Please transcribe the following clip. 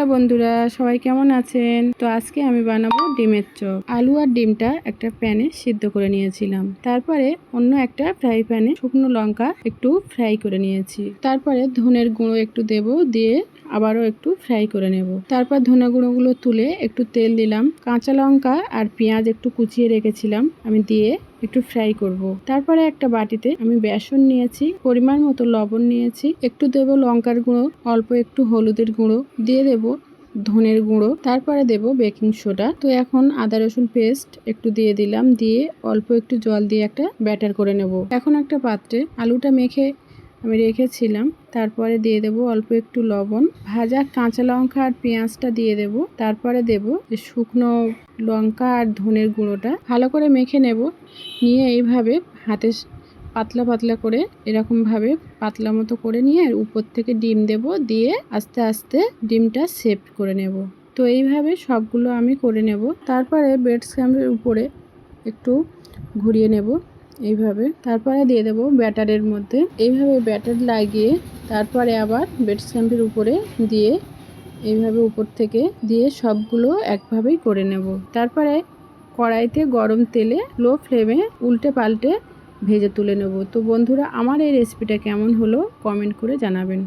Hello বন্ধুরা, সবাই কেমন আছেন? তো আজকে আমি বানাবো ডিমের চপ। আলু আর ডিমটা একটা প্যানে সিদ্ধ করে নিয়েছিলাম। তারপরে অন্য একটা ফ্রাই প্যানে শুকনো লঙ্কা একটু ফ্রাই করে নিয়েছি। তারপরে ধনের গুঁড়ো একটু দেব, দিয়ে আবারও একটু ফ্রাই করে নেব। তারপর ধনে গুঁড়োগুলো তুলে একটু তেল দিলাম। কাঁচা লঙ্কা আর পেঁয়াজ একটু কুচিয়ে রেখেছিলাম। আমি দিয়ে একটু ফ্রাই করব। তারপরে একটা বাটিতে আমি বেসন নিয়েছি, পরিমাণ মতো লবণ নিয়েছি, একটু দেব লঙ্কার গুঁড়ো, অল্প একটু হলুদের গুঁড়ো, দিয়ে দেব ধনের গুঁড়ো, তারপরে দেব বেকিং সোডা তো এখন আদা, রসুন পেস্ট একটু দিয়ে দিলাম, দিয়ে অল্প একটু জল দিয়ে একটা ব্যাটার করে নেব এখন একটা পাত্রে আলুটা মেখে আমি রেখেছিলাম। তারপরে দিয়ে দেব অল্প একটু লবণ। ভাজা কাঁচা লঙ্কা আর পেঁয়াজটা দিয়ে দেব। তারপরে দেব শুকনো লঙ্কা আর ধনের গুঁড়োটা। ভালো করে মেখে নেব। নিয়ে এইভাবে হাতে পাতলা পাতলা করে এরকমভাবে পাতলা মতো করে নিয়ে উপর থেকে ডিম দেব। দিয়ে আস্তে আস্তে ডিমটা সেভ করে নেব। তো এইভাবে সবগুলো আমি করে নেব। তারপরে বেড স্ক্যাম্পের উপরে একটু ঘুরিয়ে নেব। এইভাবে। তারপরে দিয়ে দেবো ব্যাটারের মধ্যে। এইভাবে ব্যাটার লাগিয়ে তারপরে আবার বেড স্ট্যাম্পের উপরে দিয়ে এইভাবে উপর থেকে দিয়ে সবগুলো একভাবেই করে নেব। তারপরে কড়াইতে গরম তেলে লো ফ্লেমে উল্টে পাল্টে ভেজে তুলে নেব। তো বন্ধুরা, আমার এই রেসিপিটা কেমন হলো? কমেন্ট করে জানাবেন।